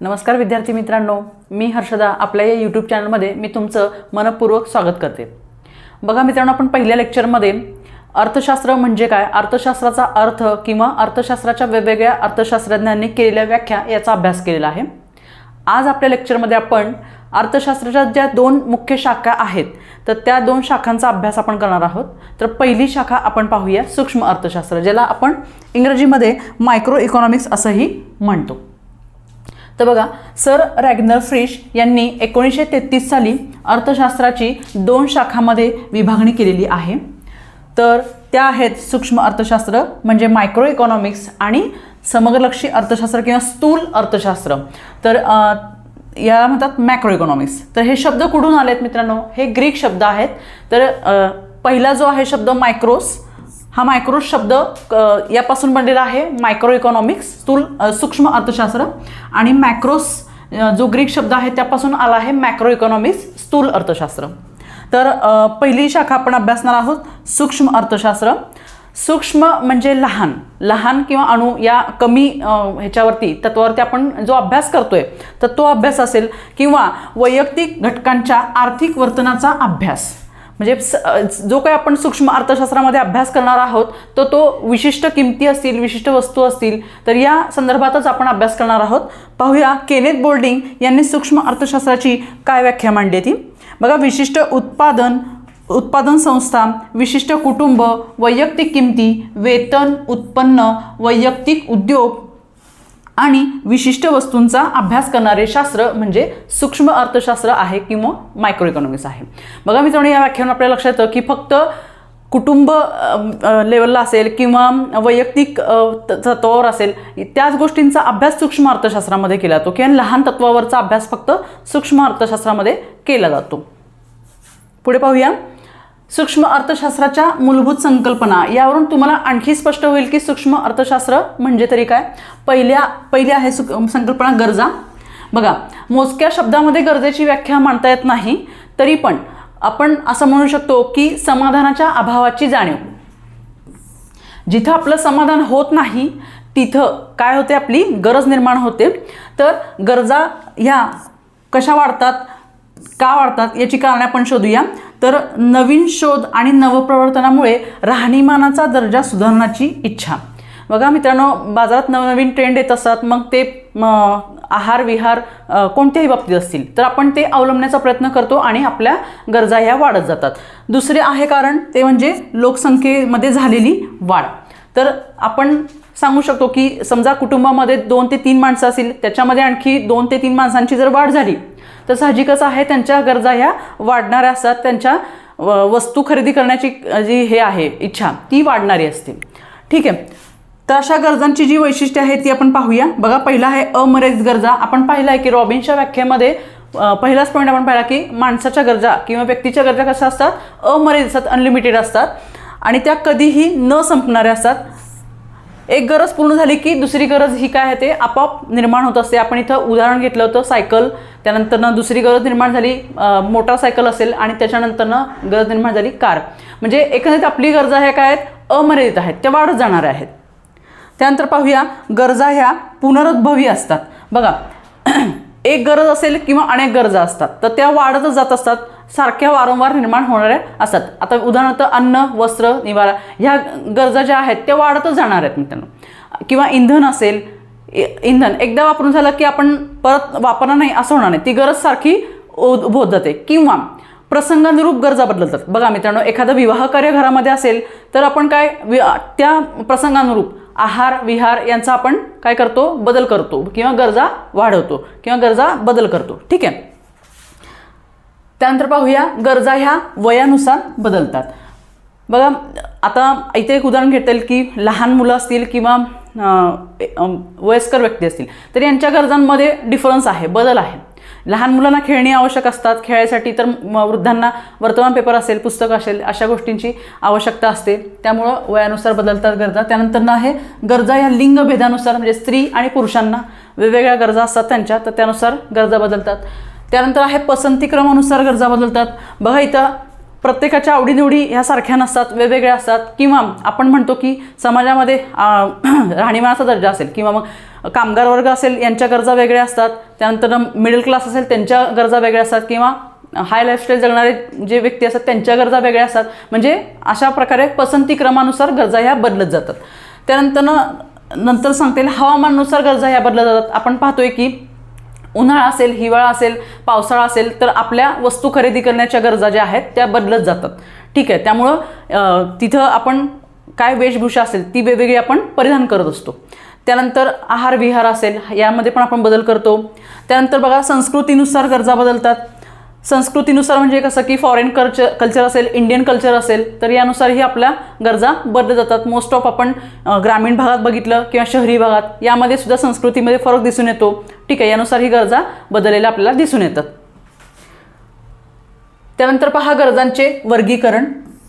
नमस्कार विद्यार्थी मित्रांनो मी हर्षदा आपल्या या यूट्यूब चॅनलमध्ये मी तुमचं मनपूर्वक स्वागत करते. बघा मित्रांनो आपण पहिल्या लेक्चरमध्ये अर्थशास्त्र म्हणजे काय? अर्थशास्त्राचा अर्थ किंवा अर्थशास्त्राच्या वेगवेगळ्या अर्थशास्त्रज्ञांनी केलेल्या व्याख्या याचा अभ्यास केलेला आहे. आज आपल्या लेक्चरमध्ये आपण अर्थशास्त्राच्या ज्या दोन मुख्य शाखा आहेत तर त्या दोन शाखांचा अभ्यास आपण करणार आहोत. तर पहिली शाखा आपण पाहूया सूक्ष्म अर्थशास्त्र ज्याला आपण इंग्रजीमध्ये मायक्रो इकॉनॉमिक्स असंही म्हणतो. तर बघा सर रॅग्नर फ्रिश यांनी एकोणीसशे तेहतीस साली अर्थशास्त्राची दोन शाखांमध्ये विभागणी केलेली आहे. तर त्या आहेत सूक्ष्म अर्थशास्त्र म्हणजे मायक्रो इकॉनॉमिक्स आणि समग्रलक्षी अर्थशास्त्र किंवा स्थूल अर्थशास्त्र. तर याला म्हणतात मॅक्रो इकॉनॉमिक्स तर हे शब्द कुठून आलेत मित्रांनो? हे ग्रीक शब्द आहेत. तर पहिला जो आहे शब्द मायक्रोस हा मायक्रो शब्द यापासून बनलेला आहे. मायक्रो इकॉनॉमिक्स स्थूल सूक्ष्म अर्थशास्त्र. आणि मॅक्रोस जो ग्रीक शब्द आहे त्यापासून आला आहे मॅक्रो इकॉनॉमिक्स स्थूल अर्थशास्त्र. तर पहिली शाखा आपण अभ्यासणार आहोत सूक्ष्म अर्थशास्त्र. सूक्ष्म म्हणजे लहान. लहान किंवा अणु या कमी ह्याच्यावरती तत्वावरती आपण जो अभ्यास करतोय तर तो अभ्यास असेल किंवा वैयक्तिक घटकांच्या आर्थिक वर्तनाचा अभ्यास. म्हणजे स- जो काही आपण सूक्ष्म अर्थशास्त्रामध्ये अभ्यास करणार आहोत तर तो विशिष्ट किमती असतील विशिष्ट वस्तू असतील तर या संदर्भातच आपण अभ्यास करणार आहोत. पाहूया केनेथ बोल्डिंग यांनी सूक्ष्म अर्थशास्त्राची काय व्याख्या मांडली ती? बघा विशिष्ट उत्पादन उत्पादन संस्था विशिष्ट कुटुंब वैयक्तिक किमती वेतन उत्पन्न वैयक्तिक उद्योग आणि विशिष्ट वस्तूंचा अभ्यास करणारे शास्त्र म्हणजे सूक्ष्म अर्थशास्त्र आहे किंवा मायक्रो इकॉनॉमिक्स आहे. बघा मित्रांनो या व्याख्यानं आपल्या लक्षात येतं की फक्त कुटुंब लेवलला असेल किंवा वैयक्तिक त- तत्वावर असेल त्याच गोष्टींचा अभ्यास सूक्ष्म अर्थशास्त्रामध्ये केला जातो किंवा लहान तत्वावरचा अभ्यास फक्त सूक्ष्म अर्थशास्त्रामध्ये केला जातो. पुढे पाहूया. सूक्ष्म अर्थशास्त्राच्या मूलभूत संकल्पना यावरून तुम्हाला आणखी स्पष्ट होईल की सूक्ष्म अर्थशास्त्र म्हणजे तरी काय? पहिल्या पहिली आहे संकल्पना गरजा. बघा मोजक्या शब्दामध्ये गरजेची व्याख्या मांडता येत नाही तरी पण आपण असं म्हणू शकतो की समाधानाच्या अभावाची जाणीव. जिथं आपलं समाधान होत नाही तिथं काय होते आपली? गरज निर्माण होते. तर गरजा ह्या कशा वाढतात? का वाढतात? याची कारणे आपण शोधूया. तर नवीन शोध आणि नवप्रवर्तनामुळे राहणीमानाचा दर्जा सुधारण्याची इच्छा. बघा मित्रांनो बाजारात नवनवीन ट्रेंड येत असतात मग ते आहार विहार कोणत्याही बाबतीत असतील. तर आपण ते अवलंबण्याचा प्रयत्न करतो आणि आपल्या गरजा ह्या वाढत जातात. दुसरे आहे कारण ते म्हणजे लोकसंख्येमध्ये झालेली वाढ. तर आपण सांगू शकतो की समजा कुटुंबामध्ये दोन ते तीन माणसं असतील त्याच्यामध्ये आणखी दोन ते तीन माणसांची जर वाढ झाली तर साहजिकच आहे त्यांच्या गरजा ह्या वाढणाऱ्या असतात. त्यांच्या व- वस्तू खरेदी करण्याची जी हे आहे इच्छा ती वाढणारी असते. ठीक आहे. तर अशा गरजांची जी वैशिष्ट्ये आहेत ती आपण पाहूया. बघा पहिला आहे अमर्यादित गरजा. आपण पाहिलं आहे की रॉबिनच्या व्याख्येमध्ये पहिलाच पॉईंट आपण पाहिला की माणसाच्या गरजा किंवा व्यक्तीच्या गरजा कशा असतात? अमर्यादित असतात अनलिमिटेड असतात. आणि त्या कधीही न संपणाऱ्या असतात. एक गरज पूर्ण झाली की दुसरी गरज ही काय आहे ते आपोआप निर्माण होत असते. आपण इथं उदाहरण घेतलं होतं सायकल. त्यानंतरनं दुसरी गरज निर्माण झाली मोटारसायकल असेल आणि त्याच्यानंतरनं गरज निर्माण झाली कार. म्हणजे एकंदरीत आपली गरजा ह्या काय आहेत? अमर्यादित आहेत. त्या वाढत जाणाऱ्या आहेत. त्यानंतर पाहूया गरजा ह्या पुनरुद्भवी असतात. बघा एक गरज असेल किंवा अनेक गरजा असतात. तर त्या वाढतच जात असतात. सारख्या वारंवार निर्माण होणाऱ्या असतात आता उदाहरणार्थ अन्न वस्त्र निवारा ह्या गरजा ज्या आहेत त्या वाढतच जाणार आहेत मित्रांनो. किंवा इंधन असेल इंधन एकदा वापरून झालं की आपण परत वापरणार नाही असं होणार नाही. ती गरज सारखी उद- होत जाते. किंवा प्रसंगानुरूप गरजा बदलतात. बघा मित्रांनो एखादं विवाह कार्य घरामध्ये असेल तर आपण काय वि त्या प्रसंगानुरूप आहार विहार यांचा आपण काय करतो? बदल करतो. किंवा गरजा वाढवतो. किंवा गरजा बदल करतो. ठीक आहे? त्यानंतर पाहूया गरजा ह्या वयानुसार बदलतात. बघा आता इथे एक उदाहरण घेता येईल की लहान मुलं असतील किंवा वयस्कर व्यक्ती असतील तर यांच्या गरजांमध्ये डिफरन्स आहे बदल आहे. लहान मुलांना खेळणी आवश्यक असतात खेळायसाठी तर वृद्धांना वर्तमानपेपर असेल पुस्तक असेल अशा गोष्टींची आवश्यकता असते. त्यामुळं वयानुसार बदलतात गरजा. त्यानंतर आहे गरजा या लिंगभेदानुसार म्हणजे स्त्री आणि पुरुषांना वेगवेगळ्या गरजा असतात त्यांच्या तर त्यानुसार गरजा बदलतात. त्यानंतर आहे पसंतीक्रमानुसार गरजा बदलतात. बघा इथं प्रत्येकाच्या आवडीनिवडी ह्या सारख्या नसतात वेगवेगळ्या असतात. किंवा आपण म्हणतो की समाजामध्ये राहणीमानाचा दर्जा असेल किंवा मग कामगार वर्ग असेल यांच्या गरजा वेगळ्या असतात. त्यानंतर मिडल क्लास असेल त्यांच्या गरजा वेगळ्या असतात. किंवा हाय लाईफस्टाईल जगणारे जे व्यक्ती असतात त्यांच्या गरजा वेगळ्या असतात. म्हणजे अशा प्रकारे पसंती क्रमानुसार गरजा ह्या बदलत जातात. त्यानंतर नंतर सांगता येईल हवामानानुसार गरजा ह्या बदलत जातात. आपण पाहतोय की उन्हाळा असेल हिवाळा असेल पावसाळा असेल तर आपल्या वस्तू खरेदी करण्याच्या गरजा ज्या आहेत त्या बदलत जातात. ठीक आहे त्यामुळं तिथं आपण काय वेशभूषा असेल ती वेगवेगळी आपण परिधान करत असतो. त्यानंतर आहार विहार असेल यामध्ये पण आपण बदल करतो. त्यानंतर बघा संस्कृतीनुसार गरजा बदलतात. संस्कृतीनुसार म्हणजे कसं की फॉरेन कल्चर कल्चर असेल इंडियन कल्चर असेल तर यानुसारही आपल्या गरजा बदलत जातात. मोस्ट ऑफ आपण ग्रामीण भागात बघितलं किंवा शहरी भागात यामध्ये सुद्धा संस्कृतीमध्ये फरक दिसून येतो. ठीक आहे यानुसार ही गरजा बदललेल्या आपल्याला दिसून येतात. त्यानंतर पहा गरजांचे वर्गीकरण.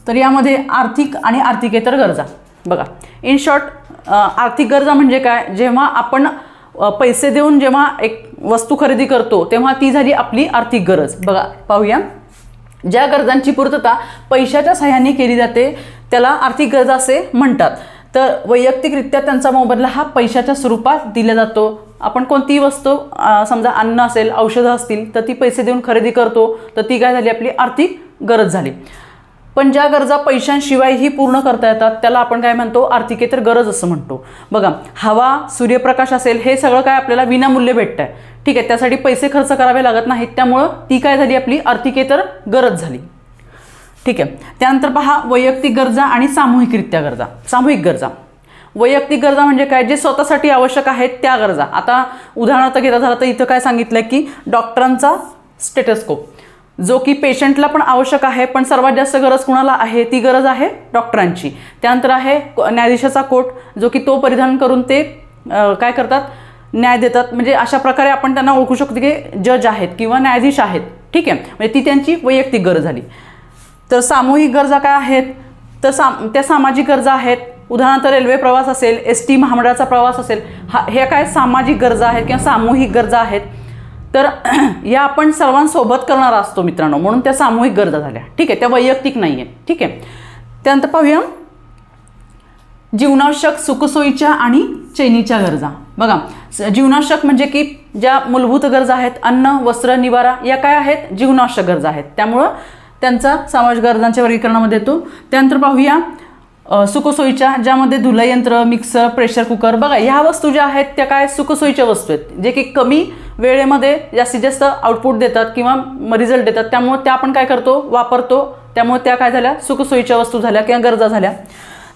तर यामध्ये आर्थिक आणि आर्थिकेतर गरजा. बघा इन शॉर्ट आर्थिक गरजा म्हणजे काय? जेव्हा आपण पैसे देऊन जेव्हा एक वस्तू खरेदी करतो तेव्हा ती झाली आपली आर्थिक गरज. बघा पाहूया. ज्या गरजांची पूर्तता पैशाच्या सहाय्याने केली जाते त्याला आर्थिक गरजा असे म्हणतात. तर वैयक्तिकरित्या त्यांचा मोबदला हा पैशाच्या स्वरूपात दिला जातो. आपण कोणतीही वस्तू समजा अन्न असेल औषधं असतील तर ती पैसे देऊन खरेदी करतो तर ती काय झाली? आपली आर्थिक गरज झाली. पण ज्या गरजा पैशांशिवायही पूर्ण करता येतात त्याला आपण काय म्हणतो? आर्थिकेतर गरज असं म्हणतो. बघा हवा सूर्यप्रकाश असेल हे सगळं काय आपल्याला विनामूल्य भेटतं आहे ठीक आहे त्यासाठी पैसे खर्च करावे लागत नाहीत. त्यामुळं ती काय झाली आपली? आर्थिकेतर गरज झाली. ठीक आहे त्यानंतर पहा वैयक्तिक गरजा आणि सामूहिकरित्या गरजा. सामूहिक गरजा. वैयक्तिक गरजा म्हणजे काय? जे स्वतःसाठी आवश्यक आहेत त्या गरजा. आता उदाहरणार्थ घेता झालं तर इथं काय सांगितलं की डॉक्टरांचा स्टेटस्कोप. जो की पेशंटला पण आवश्यक आहे पण सर्वात जास्त गरज कुणाला आहे ती गरज आहे डॉक्टरांची. त्यानंतर आहे न्यायाधीशाचा कोट जो की तो परिधान करून ते काय करतात? न्याय देतात. म्हणजे अशा प्रकारे आपण त्यांना ओळखू शकतो की जज आहेत किंवा न्यायाधीश आहेत. ठीक आहे? म्हणजे ती त्यांची वैयक्तिक गरज झाली. तर सामूहिक गरजा काय आहेत? तर साम त्या सामाजिक गरजा आहेत. उदाहरणार्थ रेल्वे प्रवास असेल एस टी महामंडळाचा प्रवास असेल हा ह्या काय सामाजिक गरजा आहेत किंवा सामूहिक गरजा आहेत? तर या आपण सर्वांसोबत करणारा असतो मित्रांनो म्हणून त्या सामूहिक गरजा झाल्या. ठीक आहे त्या वैयक्तिक नाही आहे ठीक आहे. त्यानंतर पाहूया. जीवनावश्यक सुखसोयीच्या आणि चैनीच्या गरजा. बघा जीवनावश्यक म्हणजे की ज्या मूलभूत गरजा आहेत अन्न वस्त्र निवारा या काय आहेत? जीवनावश्यक गरजा आहेत. त्यामुळं त्यांचा समाज गरजांच्या वर्गीकरणामध्ये येतो. त्यानंतर पाहूया. सुखसोयीच्या ज्यामध्ये धुलयंत्र मिक्सर प्रेशर कुकर बघा ह्या वस्तू ज्या आहेत त्या काय सुखसोयीच्या वस्तू आहेत. जे की कमी वेळेमध्ये जास्तीत जास्त आउटपुट देतात किंवा रिझल्ट देतात. त्यामुळे त्या आपण काय करतो वापरतो. त्यामुळे त्या काय झाल्या? सुखसोयीच्या वस्तू झाल्या किंवा गरजा झाल्या.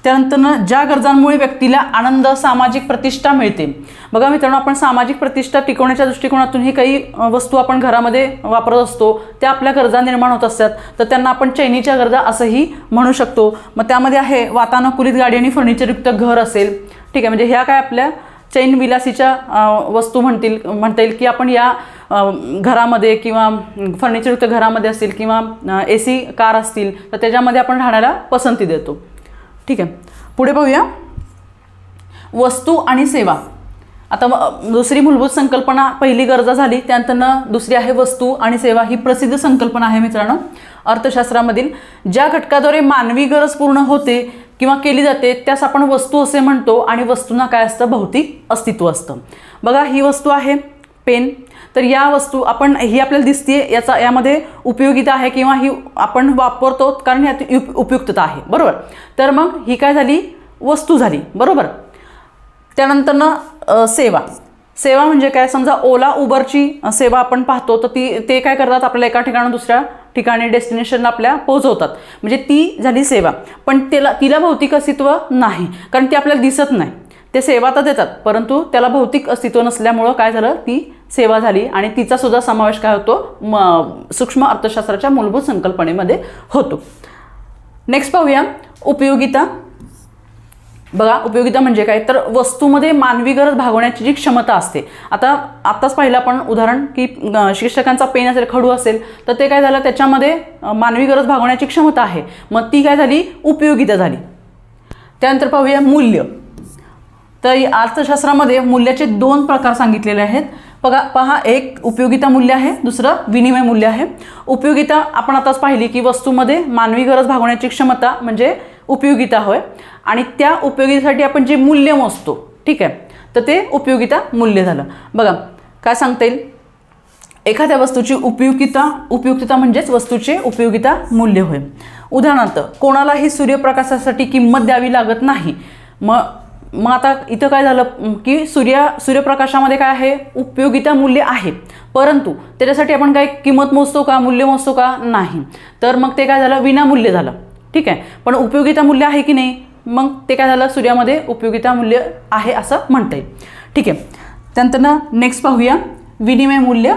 त्यानंतरनं ज्या गरजांमुळे व्यक्तीला आनंद सामाजिक प्रतिष्ठा मिळते. बघा मित्रांनो आपण सामाजिक प्रतिष्ठा टिकवण्याच्या दृष्टिकोनातूनही काही वस्तू आपण घरामध्ये वापरत असतो त्या आपल्या गरजा निर्माण होत असतात तर त्यांना आपण चैनीच्या गरजा असंही म्हणू शकतो. मग त्यामध्ये आहे वातानुकूलित गाडी आणि फर्निचरयुक्त घर असेल. ठीक आहे म्हणजे ह्या काय आपल्या चैन विलासीच्या वस्तू म्हणतील म्हणता येईल की आपण या घरामध्ये किंवा फर्निचरयुक्त घरामध्ये असतील किंवा ए सी कार असतील तर त्याच्यामध्ये आपण राहण्याला पसंती देतो. ठीक आहे. पुढे पाहूया वस्तू आणि सेवा. आता दुसरी मूलभूत संकल्पना पहिली गरजा झाली त्यानंतरनं दुसरी आहे वस्तू आणि सेवा. ही प्रसिद्ध संकल्पना आहे मित्रांनो अर्थशास्त्रामधील. ज्या घटकाद्वारे मानवी गरज पूर्ण होते किंवा केली जाते त्यास आपण वस्तू असे म्हणतो आणि वस्तूंना काय असतं? भौतिक अस्तित्व असतं. बघा ही वस्तू आहे. पेन. तर या वस्तू आपण ही आपल्याला दिसते याचा यामध्ये उपयोगिता आहे किंवा ही आपण वापरतो कारण यात उप उपयुक्तता आहे. बरोबर? तर मग ही काय झाली? वस्तू झाली. बरोबर? त्यानंतरनं सेवा. सेवा म्हणजे काय? समजा ओला उबरची सेवा आपण पाहतो तर ती ते काय करतात? आपल्याला एका ठिकाणून दुसऱ्या ठिकाणी डेस्टिनेशनला आपल्या पोहोचवतात. म्हणजे ती झाली सेवा. पण त्याला तिला भौतिक अस्तित्व नाही कारण ती आपल्याला दिसत नाही. ते सेवा तर देतात परंतु त्याला भौतिक अस्तित्व नसल्यामुळं काय झालं? ती सेवा झाली आणि तिचा सुद्धा समावेश काय होतो? म सूक्ष्म अर्थशास्त्राच्या मूलभूत संकल्पनेमध्ये होतो. नेक्स्ट पाहूया. उपयोगिता. बघा उपयोगिता म्हणजे काय? तर वस्तूमध्ये मानवी गरज भागवण्याची जी क्षमता असते. आता आत्ताच पाहिलं आपण उदाहरण की शिक्षकांचा पेन असेल खडू असेल तर ते काय झालं? त्याच्यामध्ये मानवी गरज भागवण्याची क्षमता आहे. मग ती काय झाली? उपयोगिता झाली. त्यानंतर पाहूया मूल्य. तर या अर्थशास्त्रामध्ये मूल्याचे दोन प्रकार सांगितलेले आहेत. बघा पहा एक उपयोगिता मूल्य आहे दुसरं विनिमय मूल्य आहे. उपयोगिता आपण आताच पाहिली की वस्तूमध्ये मानवी गरज भागवण्याची क्षमता म्हणजे उपयोगिता होय. आणि त्या उपयोगितेसाठी आपण जे मूल्य मोजतो ठीक आहे तर ते उपयोगिता मूल्य झालं. बघा काय सांगता येईल? एखाद्या वस्तूची उपयोगिता उपयुक्तता म्हणजेच वस्तूचे उपयोगिता मूल्य होय. उदाहरणार्थ कोणालाही सूर्यप्रकाशासाठी किंमत द्यावी लागत नाही. मग मग आता इथं काय झालं की सूर्य सूर्यप्रकाशामध्ये काय आहे? उपयोगिता मूल्य आहे. परंतु त्याच्यासाठी आपण काय किंमत मोजतो का मूल्य मोजतो का? नाही. तर मग ते काय झालं? विनामूल्य झालं. ठीक आहे? पण उपयोगिता मूल्य आहे की नाही? मग ते काय झालं? सूर्यामध्ये उपयोगिता मूल्य आहे असं म्हणता येईल. ठीक आहे? त्यानंतर ना नेक्स्ट पाहूया. विनिमय मूल्य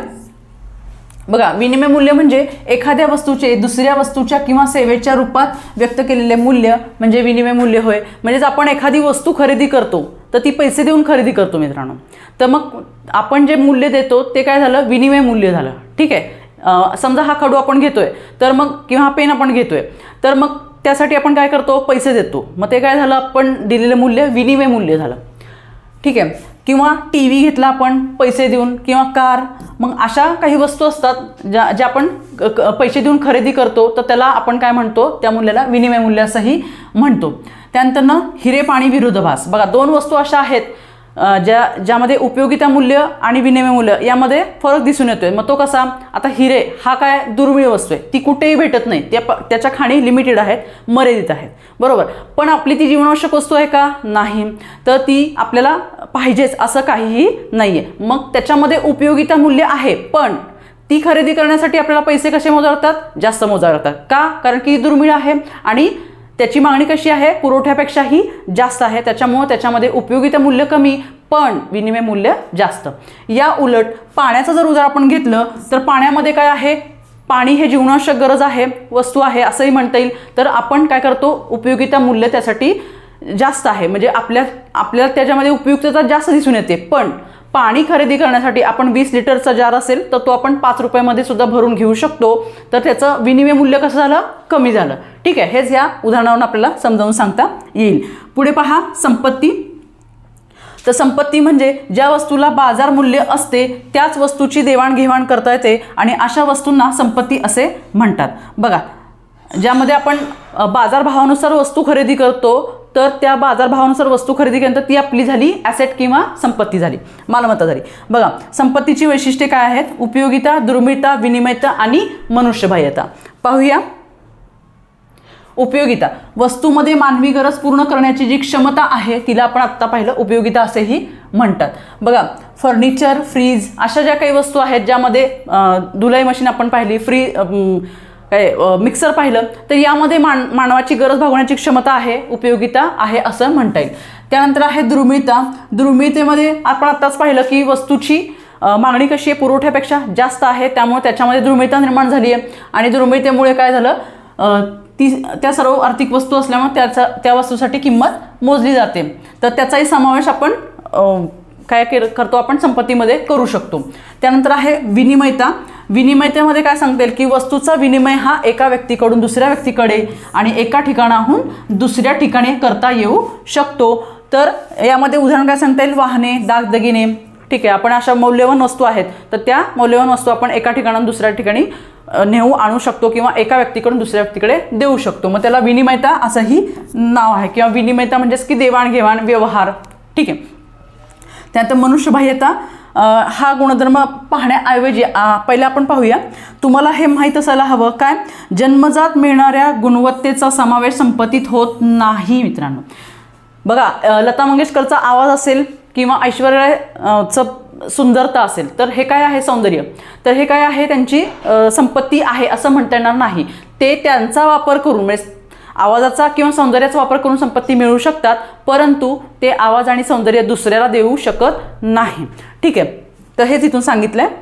बघा विनिमय मूल्य म्हणजे एखाद्या वस्तूचे दुसऱ्या वस्तूच्या किंवा सेवेच्या रूपात व्यक्त केलेले मूल्य म्हणजे विनिमय मूल्य होय. म्हणजेच आपण एखादी वस्तू खरेदी करतो तर ती पैसे देऊन खरेदी करतो मित्रांनो. तर मग आपण जे मूल्य देतो ते काय झालं? विनिमय मूल्य झालं. ठीक आहे? समजा हा खडू आपण घेतोय तर मग किंवा हा पेन आपण घेतोय तर मग त्यासाठी आपण काय करतो? पैसे देतो. मग ते काय झालं? आपण दिलेलं मूल्य विनिमय मूल्य झालं. ठीक आहे? किंवा टी व्ही घेतला आपण पैसे देऊन किंवा कार मग अशा काही वस्तू असतात ज्या ज्या आपण पैसे देऊन खरेदी करतो तर त्याला आपण काय म्हणतो? त्या मूल्याला विनिमय मूल्य असंही म्हणतो. त्यानंतर ना हिरे पाणी विरोधाभास बघा दोन वस्तू अशा आहेत. ज्या ज्यामध्ये उपयोगिता मूल्य आणि विनिमय मूल्य यामध्ये फरक दिसून येतोय. मग तो कसा? आता हिरे हा काय दुर्मिळ वस्तू आहे. ती कुठेही भेटत नाही. त्या प- त्याच्या खाणी लिमिटेड आहेत मर्यादित आहेत. बरोबर? पण आपली ती जीवनावश्यक वस्तू आहे का? नाही. तर ती आपल्याला पाहिजेच असं काहीही नाही आहे मग त्याच्यामध्ये उपयोगिता मूल्य आहे पण ती खरेदी करण्यासाठी आपल्याला पैसे कसे मोजावतात लागतात? जास्त मोजावे लागतात. का? कारण की दुर्मिळ आहे आणि त्याची मागणी कशी आहे? पुरवठ्यापेक्षाही जास्त आहे. त्याच्यामुळं त्याच्यामध्ये उपयोगिता मूल्य कमी पण विनिमय मूल्य जास्त. या उलट पाण्याचं जर उदाहरण आपण घेतलं तर पाण्यामध्ये काय आहे? पाणी हे जीवनावश्यक गरज आहे वस्तू आहे असंही म्हणता येईल. तर आपण काय करतो? उपयोगिता मूल्य त्यासाठी जास्त आहे. म्हणजे आपल्या आपल्याला त्याच्यामध्ये उपयुक्तता जास्त दिसून येते. पण पाणी खरेदी करण्यासाठी आपण वीस लिटरचा जार असेल तर तो आपण पाच रुपयामध्ये सुद्धा भरून घेऊ शकतो. तर त्याचं विनिमय मूल्य कसं झालं? कमी झालं. ठीक आहे हेच या उदाहरणावरून आपल्याला समजावून सांगता येईल. पुढे पहा संपत्ती. तर संपत्ती म्हणजे ज्या वस्तूला बाजार मूल्य असते त्याच वस्तूची देवाणघेवाण करता येते आणि अशा वस्तूंना संपत्ती असे म्हणतात. बघा ज्यामध्ये आपण बाजारभावानुसार वस्तू खरेदी करतो तर त्या बाजारभावानुसार वस्तू खरेदी केल्यानंतर ती आपली झाली ॲसेट किंवा संपत्ती झाली. मालमत्ता झाली. बघा संपत्तीची वैशिष्ट्ये काय आहेत? उपयोगिता दुर्मिळता विनिमयता आणि मनुष्यबाह्यता. पाहूया. उपयोगिता. वस्तूमध्ये मानवी गरज पूर्ण करण्याची जी क्षमता आहे तिला आपण आत्ता पाहिलं उपयोगिता असेही म्हणतात. बघा फर्निचर फ्रीज अशा ज्या काही वस्तू आहेत ज्यामध्ये धुलाई मशीन आपण पाहिली फ्री अं, काय मिक्सर पाहिलं तर यामध्ये मान मानवाची गरज भागवण्याची क्षमता आहे उपयोगिता आहे असं म्हणता येईल. त्यानंतर आहे दुर्मिळता. दुर्मिळतेमध्ये आपण आत्ताच पाहिलं की वस्तूची मागणी कशी आहे पुरवठ्यापेक्षा जास्त आहे त्यामुळे त्याच्यामध्ये दुर्मिळता निर्माण झाली आहे. आणि दुर्मिळतेमुळे काय झालं ती त्या सर्व आर्थिक वस्तू असल्यामुळे त्याचा त्या वस्तूसाठी किंमत मोजली जाते. तर त्याचाही समावेश आपण काय करतो आपण संपत्तीमध्ये करू शकतो. त्यानंतर आहे विनिमयता. विनिमयतेमध्ये काय सांगता येईल की वस्तूचा विनिमय हा एका व्यक्तीकडून दुसऱ्या व्यक्तीकडे आणि एका ठिकाणाहून दुसऱ्या ठिकाणी करता येऊ शकतो. तर यामध्ये उदाहरण काय सांगता येईल? वाहने दागदगिने. ठीक आहे आपण अशा मौल्यवान वस्तू आहेत. तर त्या मौल्यवान वस्तू आपण एका ठिकाणाहून दुसऱ्या ठिकाणी नेऊ आणू शकतो किंवा एका व्यक्तीकडून दुसऱ्या व्यक्तीकडे देऊ शकतो. मग त्याला विनिमयता असंही नाव आहे. किंवा विनिमयता म्हणजेच की देवाणघेवाण व्यवहार. ठीक आहे. त्यानंतर मनुष्यबाह्यता हा गुणधर्म पाहण्याऐवजी पहिले पहिला आपण पाहूया. तुम्हाला हे माहीत असायला हवं काय? जन्मजात मिळणाऱ्या गुणवत्तेचा समावेश संपत्तीत होत नाही मित्रांनो. बघा लता मंगेशकरचा आवाज असेल किंवा ऐश्वर्याचं सुंदरता असेल तर हे काय आहे सौंदर्य? तर हे काय आहे त्यांची संपत्ती आहे असं म्हणता येणार नाही. ते त्यांचा वापर करून म्हणजे आवाजाचा किंवा सौंदर्याचा वापर करून संपत्ती मिळवू शकतात परंतु ते आवाज आणि सौंदर्य दुसऱ्याला देऊ शकत नाही. ठीक आहे. तर हे तिथून सांगितलं आहे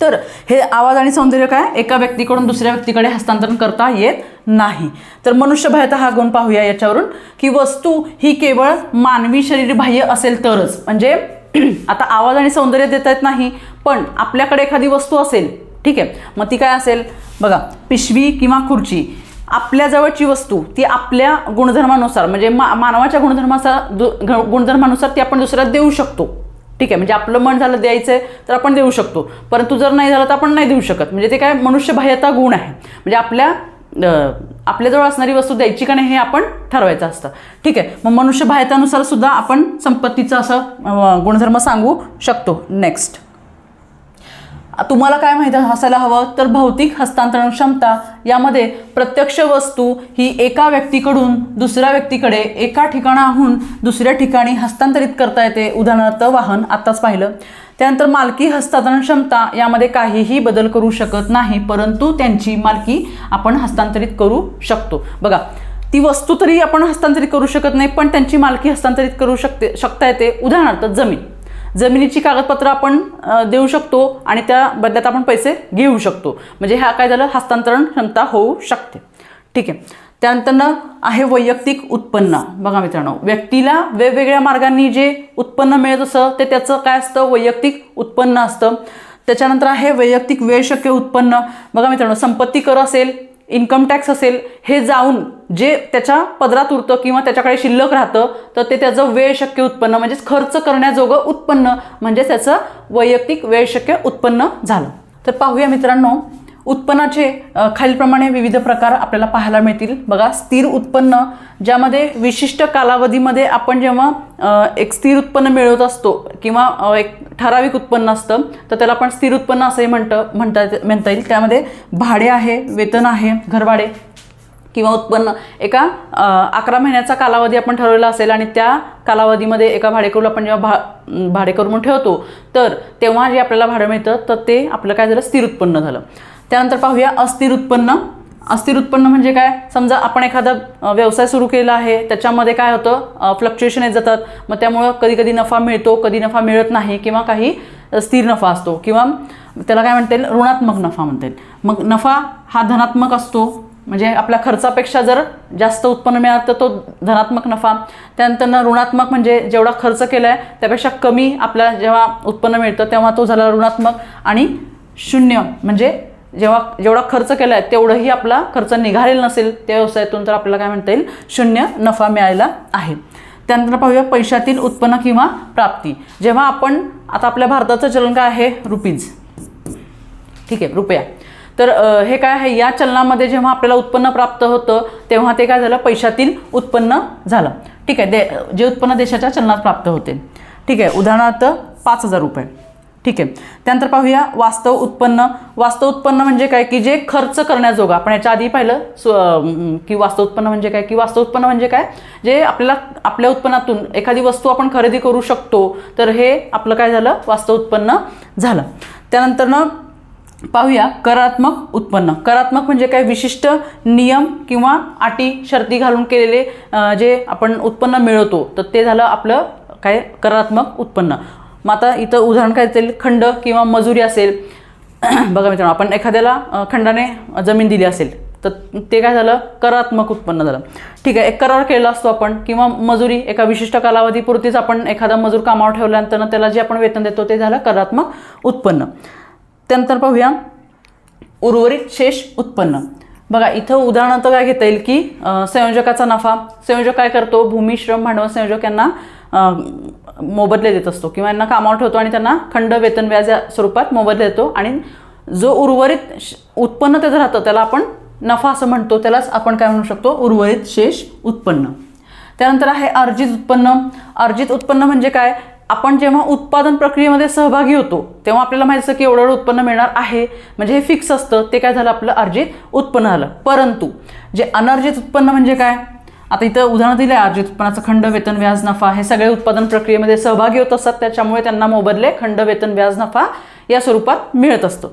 तर हे आवाज आणि सौंदर्य काय? एका व्यक्तीकडून दुसऱ्या व्यक्तीकडे हस्तांतरण करता येत नाही. तर मनुष्यबाह्यता हा गुण पाहूया याच्यावरून की वस्तू ही केवळ मानवी शरीरबाह्य असेल तरच. म्हणजे आता आवाज आणि सौंदर्य देता येत नाही पण आपल्याकडे एखादी वस्तू असेल ठीक आहे. मग ती काय असेल? बघा पिशवी किंवा खुर्ची. आपल्याजवळची वस्तू ती आपल्या गुणधर्मानुसार म्हणजे मा मानवाच्या गुणधर्माचा दु गुणधर्मानुसार ती आपण दुसऱ्याला देऊ शकतो. ठीक आहे? म्हणजे आपलं मन झालं द्यायचं आहे तर आपण देऊ शकतो. परंतु जर नाही झालं तर आपण नाही देऊ शकत. म्हणजे ते काय मनुष्यबाह्यता गुण आहे. म्हणजे आपल्या आपल्याजवळ असणारी वस्तू द्यायची का नाही हे आपण ठरवायचं असतं. ठीक आहे? मग मनुष्यबाह्यतानुसार सुद्धा आपण संपत्तीचं असं गुणधर्म सांगू शकतो. नेक्स्ट तुम्हाला काय माहिती असायला हवं तर भौतिक हस्तांतरण क्षमता यामध्ये प्रत्यक्ष वस्तू ही एका व्यक्तीकडून दुसऱ्या व्यक्तीकडे एका ठिकाणाहून दुसऱ्या ठिकाणी हस्तांतरित करता येते. उदाहरणार्थ वाहन आत्ताच पाहिलं. त्यानंतर मालकी हस्तांतरण क्षमता यामध्ये काहीही बदल करू शकत नाही परंतु त्यांची मालकी आपण हस्तांतरित करू शकतो. बघा ती वस्तू तरी आपण हस्तांतरित करू शकत नाही पण त्यांची मालकी हस्तांतरित करू शकते शकता येते. उदाहरणार्थ जमीन. जमिनीची कागदपत्र आपण देऊ शकतो आणि त्या बदल्यात आपण पैसे घेऊ शकतो. म्हणजे ह्या काय झालं? हस्तांतरण क्षमता होऊ शकते. ठीक आहे. त्यानंतर आहे वैयक्तिक उत्पन्न. बघा मित्रांनो व्यक्तीला वेगवेगळ्या मार्गांनी जे उत्पन्न मिळत असं ते त्याचं काय असतं? वैयक्तिक उत्पन्न असतं. त्याच्यानंतर आहे वैयक्तिक वेळ शक्य उत्पन्न. बघा मित्रांनो संपत्ती कर असेल इन्कम टॅक्स असेल हे जाऊन जे त्याच्या पदरात उरतं किंवा त्याच्याकडे शिल्लक राहतं तर ते त्याचं वेळ शक्य उत्पन्न म्हणजेच खर्च करण्याजोगं उत्पन्न म्हणजे त्याचं वैयक्तिक वेळ शक्य उत्पन्न झालं. तर पाहूया मित्रांनो उत्पन्नाचे खालीलप्रमाणे विविध प्रकार आपल्याला पाहायला मिळतील. बघा स्थिर उत्पन्न ज्यामध्ये विशिष्ट कालावधीमध्ये आपण जेव्हा एक स्थिर उत्पन्न मिळवत असतो किंवा एक ठराविक उत्पन्न असतं तर त्याला आपण स्थिर उत्पन्न असंही म्हणतं म्हणता म्हणता येईल. त्यामध्ये भाडे आहे वेतन आहे घरभाडे किंवा उत्पन्न. एका अकरा महिन्याचा कालावधी आपण ठरवला असेल आणि त्या कालावधीमध्ये एका भाडेकरूला आपण जेव्हा भा भाडेकरू म्हणून ठेवतो तर तेव्हा जे आपल्याला भाडं मिळतं तर ते आपलं काय झालं? स्थिर उत्पन्न झालं. त्यानंतर पाहूया अस्थिर उत्पन्न. अस्थिर उत्पन्न म्हणजे काय? समजा आपण एखादा व्यवसाय सुरू केला आहे त्याच्यामध्ये काय होतं? फ्लक्च्युएशन येत जातात. मग त्यामुळं कधी कधी नफा मिळतो कधी नफा मिळत नाही किंवा काही स्थिर नफा असतो किंवा त्याला काय म्हणता येईल ऋणात्मक नफा म्हणता येईल मग नफा हा धनात्मक असतो. म्हणजे आपल्या खर्चापेक्षा जर जास्त उत्पन्न मिळालं तर तो धनात्मक नफा. त्यानंतर न ऋणात्मक म्हणजे जेवढा खर्च केला आहे त्यापेक्षा कमी आपल्याला जेव्हा उत्पन्न मिळतं तेव्हा तो झाला ऋणात्मक आणि शून्य म्हणजे जेव्हा जेवढा खर्च केला आहे तेवढंही आपला खर्च निघालेला नसेल त्या व्यवसायातून तर आपल्याला काय म्हणता येईल? शून्य नफा मिळालेला आहे. त्यानंतर पाहूया पैशातील उत्पन्न किंवा प्राप्ती. जेव्हा आपण आता आपल्या भारताचं चलन काय आहे? रुपीज. ठीक आहे रुपया. तर हे काय आहे? या चलनामध्ये जेव्हा आपल्याला उत्पन्न प्राप्त होतं तेव्हा ते काय झालं? पैशातील उत्पन्न झालं. ठीक आहे दे जे उत्पन्न देशाच्या चलनात प्राप्त होते. ठीक आहे उदाहरणार्थ पाच हजार रुपये. ठीक आहे. त्यानंतर पाहूया वास्तव उत्पन्न. वास्तव उत्पन्न म्हणजे काय? की जे खर्च करण्याजोगं. आपण याच्या आधी पाहिलं सु की वास्तव उत्पन्न म्हणजे काय? की वास्तव उत्पन्न म्हणजे काय? जे आपल्याला आपल्या उत्पन्नातून एखादी वस्तू आपण खरेदी करू शकतो तर हे आपलं काय झालं? वास्तव उत्पन्न झालं. त्यानंतर ना पाहूया करात्मक उत्पन्न. करात्मक म्हणजे काय? विशिष्ट नियम किंवा अटी शर्ती घालून केलेले जे आपण उत्पन्न मिळवतो. तर ते झालं आपलं काय? करात्मक उत्पन्न. मग आता इथं उदाहरण काय असेल? खंड किंवा मजुरी असेल. बघा मित्रांनो आपण एखाद्याला खंडाने जमीन दिली असेल तर ते काय झालं? करात्मक उत्पन्न झालं. ठीक आहे एक करार केलेला असतो आपण किंवा मजुरी एका विशिष्ट कालावधीपुरतीच आपण एखादा मजूर कामावर ठेवल्यानंतर त्याला जे आपण वेतन देतो ते झालं करात्मक उत्पन्न. त्यानंतर पाहूया उर्वरित शेष उत्पन्न. बघा इथं उदाहरणार्थ काय घेता येईल की संयोजकाचा नफा संयोजक काय करतो? भूमी श्रम भांडवल संयोजक यांना मोबदले देत असतो किंवा यांना कामावर ठेवतो आणि त्यांना खंड वेतन व्याज या स्वरूपात मोबदले देतो आणि जो उर्वरित श- उत्पन्न त्याचं राहतं त्याला आपण नफा असं म्हणतो त्यालाच आपण काय म्हणू शकतो? उर्वरित शेष उत्पन्न. त्यानंतर आहे अर्जित उत्पन्न. अर्जित उत्पन्न म्हणजे काय? आपण जेव्हा उत्पादन प्रक्रियेमध्ये सहभागी होतो तेव्हा आपल्याला माहिती असतं की एवढं एवढं उत्पन्न मिळणार आहे. म्हणजे हे फिक्स असतं. ते काय झालं? आपलं अर्जित उत्पन्न झालं. परंतु जे अनर्जित उत्पन्न म्हणजे काय? आता इथं उदाहरण दिलं आहे अर्जित उत्पन्नाचं खंड वेतन व्याज नफा हे सगळे उत्पादन प्रक्रियेमध्ये सहभागी होत असतात त्याच्यामुळे त्यांना मोबदले खंड वेतन व्याज नफा या स्वरूपात मिळत असतं.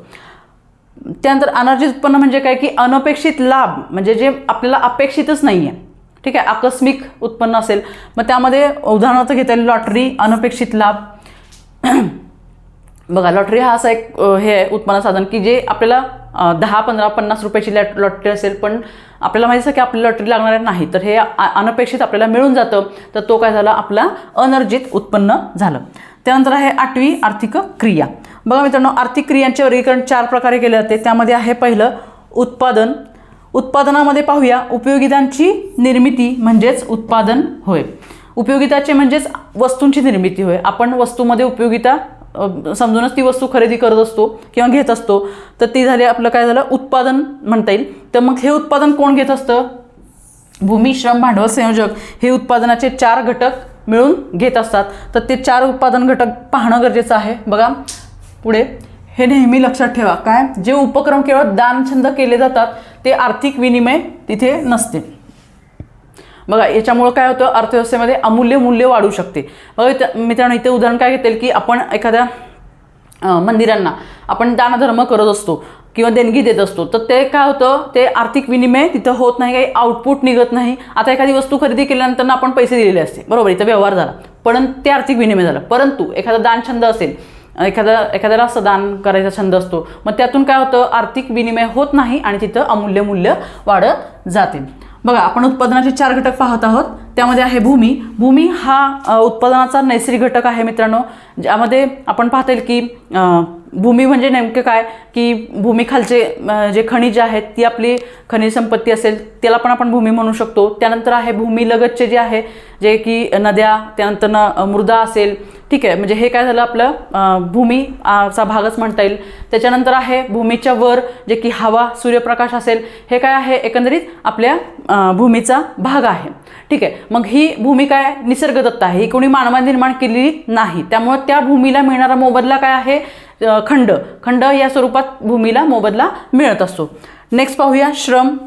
त्यानंतर अनर्जित उत्पन्न म्हणजे काय? की अनपेक्षित लाभ म्हणजे जे आपल्याला अपेक्षितच नाही आहे ठीक आहे आकस्मिक उत्पन्न असेल. मग त्यामध्ये उदाहरणार्थ घेता येईल लॉटरी अनपेक्षित लाभ बघा लॉटरी हा असा एक हे आहे उत्पन्न साधन की जे आपल्याला दहा पंधरा पन्नास रुपयाची लॅट लॉटरी असेल पण आपल्याला माहिती आहे की आपली लॉटरी लागणार नाही. तर हे अनपेक्षित आपल्याला मिळून जातं. तर तो काय झाला? आपला अनर्जित उत्पन्न झालं. त्यानंतर आहे आठवी आर्थिक क्रिया. बघा मित्रांनो आर्थिक क्रियांचे वर्गीकरण चार प्रकारे केले जाते. त्यामध्ये आहे पहिलं उत्पादन. उत्पादनामध्ये पाहूया उपयोगितांची निर्मिती म्हणजेच उत्पादन होय. उपयोगिताचे म्हणजेच वस्तूंची निर्मिती होय. आपण वस्तूमध्ये उपयोगिता समजूनच ती वस्तू खरेदी करत असतो किंवा घेत असतो तर ती झाली आपलं काय झालं? उत्पादन म्हणता येईल. तर मग हे उत्पादन कोण घेत असतं? भूमी श्रम भांडवल संयोजक हे उत्पादनाचे चार घटक मिळून घेत असतात. तर ते चार उत्पादन घटक पाहणं गरजेचं आहे. बघा पुढे. हे नेहमी लक्षात ठेवा. काय? जे उपक्रम केवळ दानछंद केले जातात ते आर्थिक विनिमय तिथे नसते बघा याच्यामुळं काय होतं अर्थव्यवस्थेमध्ये अमूल्य मूल्य वाढू शकते. बघा इथं- मित्रांनो इथे उदाहरण काय घेतील की आपण एखाद्या मंदिरांना आपण दानधर्म करत असतो किंवा देणगी देत असतो तर ते काय होतं ते आर्थिक विनिमय तिथं होत नाही काही आउटपुट निघत नाही. आता एखादी वस्तू खरेदी केल्यानंतर आपण पैसे दिलेले असते. बरोबर इथं व्यवहार झाला. पण ते आर्थिक विनिमय झालं. परंतु एखादा दानछंद असेल एखादा एखाद्याला असं दान करायचा छंद असतो मग त्यातून काय होतं आर्थिक विनिमय होत नाही आणि तिथं अमूल्य मूल्य वाढत जाते. बघा आपण उत्पादनाचे चार घटक पाहत आहोत. त्यामध्ये आहे भूमी. भूमी हा उत्पादनाचा नैसर्गिक घटक आहे मित्रांनो. ज्यामध्ये आपण पाहता येईल की भूमी म्हणजे नेमकं काय? की भूमीखालचे जे खनिज आहेत ती आपली खनिज संपत्ती असेल त्याला पण आपण भूमी म्हणू शकतो. त्यानंतर आहे भूमीलगतचे जे आहे जे की नद्या त्यानंतर न- मृदा असेल. ठीक आहे म्हणजे हे काय झालं आपलं? भूमी चा भागच म्हणता येईल. त्याच्यानंतर आहे भूमीच्या वर जे की हवा सूर्यप्रकाश असेल हे काय आहे? एकंदरीत आपल्या भूमीचा भाग आहे. ठीक आहे मग ही भूमी काय निसर्गदत्त आहे? ही कोणी मानवाने निर्माण केलेली नाही. त्यामुळे त्या भूमीला मिळणारा मोबदला काय आहे? खंड. खंड या स्वरूपात भूमीला मोबदला मिळत असतो. नेक्स्ट पाहूया श्रम.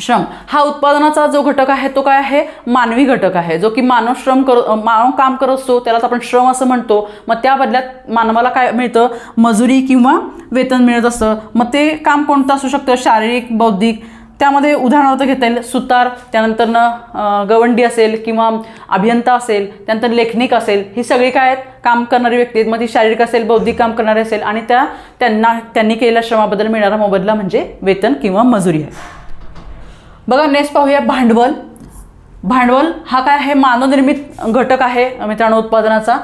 श्रम. हा उत्पादनाचा जो घटक आहे तो काय आहे? मानवी घटक आहे. जो की मानव श्रम कर मानव काम करत असतो त्यालाच आपण श्रम असं म्हणतो. मग त्या बदल्यात मानवाला काय मिळतं? मजुरी किंवा वेतन मिळत असतं. मग ते काम कोणतं असू शकतं? शारीरिक बौद्धिक त्यामध्ये उदाहरणार्थ घेता येईल सुतार त्यानंतरनं गवंडी असेल किंवा अभियंता असेल त्यानंतर लेखनिक असेल ही सगळी काय आहेत? काम करणारी व्यक्ती आहेत. मग ती शारीरिक असेल बौद्धिक काम करणारी असेल आणि त्या त्यांना त्यांनी केलेल्या श्रमाबद्दल मिळणारा मोबदला म्हणजे वेतन किंवा मजुरी आहे. बघा नेक्स्ट पाहूया भांडवल. भांडवल हा काय आहे? मानवनिर्मित घटक आहे मित्रांनो उत्पादनाचा.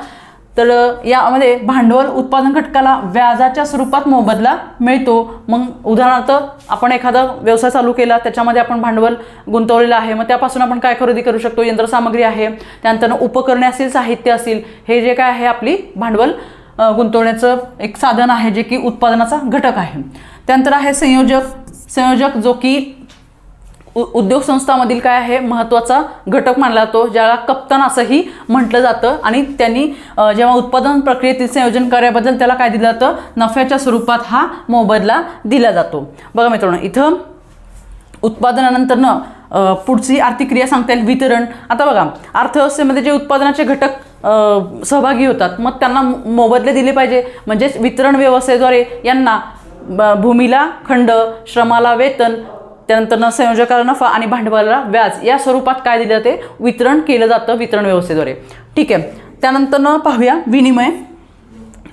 तर यामध्ये भांडवल उत्पादन घटकाला व्याजाच्या स्वरूपात मोबदला मिळतो. मग उदाहरणार्थ आपण एखादा व्यवसाय चालू केला त्याच्यामध्ये आपण भांडवल गुंतवलेलं आहे मग त्यापासून आपण काय खरेदी करू शकतो? यंत्रसामग्री आहे त्यानंतर उपकरणे असतील साहित्य असतील हे जे काय आहे आपली भांडवल गुंतवण्याचं एक साधन आहे जे की उत्पादनाचा घटक आहे. त्यानंतर आहे संयोजक. संयोजक जो की उद्योग संस्थामधील काय आहे? महत्त्वाचा घटक मानला जातो ज्याला कप्तान असंही म्हटलं जातं. आणि त्यांनी जेव्हा उत्पादन प्रक्रियेतील संयोजन कार्याबद्दल त्याला काय दिलं जातं? नफ्याच्या स्वरूपात हा मोबदला दिला जातो. बघा मित्रांनो इथं उत्पादनानंतरनं पुढची आर्थिक क्रिया सांगता येईल. वितरण. आता बघा अर्थव्यवस्थेमध्ये जे उत्पादनाचे घटक सहभागी होतात मग त्यांना मो- मोबदले दिले पाहिजे. म्हणजेच वितरण व्यवस्थेद्वारे यांना भूमीला खंड श्रमाला वेतन त्यानंतर संयोजकाला नफा आणि भांडवलाला व्याज. या स्वरूपात काय दिलं ते वितरण केलं जातं वितरण व्यवस्थेद्वारे. ठीक आहे. त्यानंतर पाहूया विनिमय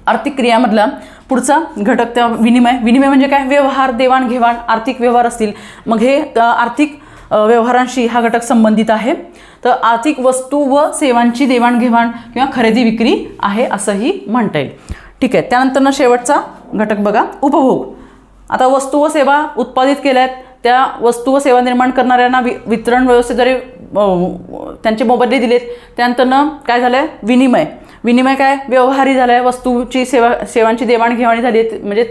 आर्थिक क्रियामधला पुढचा घटक त्या विनिमय. विनिमय म्हणजे काय? व्यवहार देवाणघेवाण आर्थिक व्यवहार असतील. मग हे आर्थिक व्यवहारांशी हा घटक संबंधित आहे. तर आर्थिक वस्तू व सेवांची देवाणघेवाण किंवा खरेदी विक्री आहे असंही म्हणता येईल. ठीक आहे. त्यानंतर शेवटचा घटक बघा. उपभोग. आता वस्तू व सेवा उत्पादित केल्या आहेत त्या वस्तू व सेवा निर्माण करणाऱ्यांना वि वितरण व्यवस्थेद्वारे त्यांचे मोबदले दिलेत त्यानंतरनं काय झालं आहे विनिमय. विनिमय काय? व्यवहारी झाला आहे वस्तूची सेवा सेवांची देवाणघेवाणी झाली आहे म्हणजे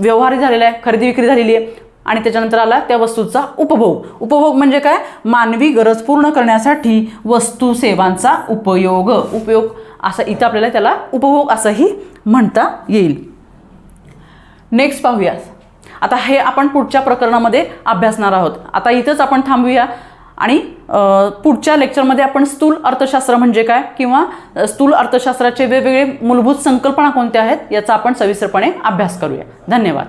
व्यवहारी झालेला आहे खरेदी विक्री झालेली आहे आणि त्याच्यानंतर आला त्या वस्तूचा उपभोग. उपभोग म्हणजे काय? मानवी गरज पूर्ण करण्यासाठी वस्तू सेवांचा उपयोग. उपयोग असं इथं आपल्याला त्याला उपभोग असंही म्हणता येईल. नेक्स्ट पाहूया. आता हे आपण पुढच्या प्रकरणामध्ये अभ्यासणार आहोत. आता इथंच आपण थांबूया. आणि पुढच्या लेक्चरमध्ये आपण स्थूल अर्थशास्त्र म्हणजे काय किंवा स्थूल अर्थशास्त्राचे वेगवेगळे मूलभूत संकल्पना कोणत्या आहेत याचा आपण सविस्तरपणे अभ्यास करूया. धन्यवाद.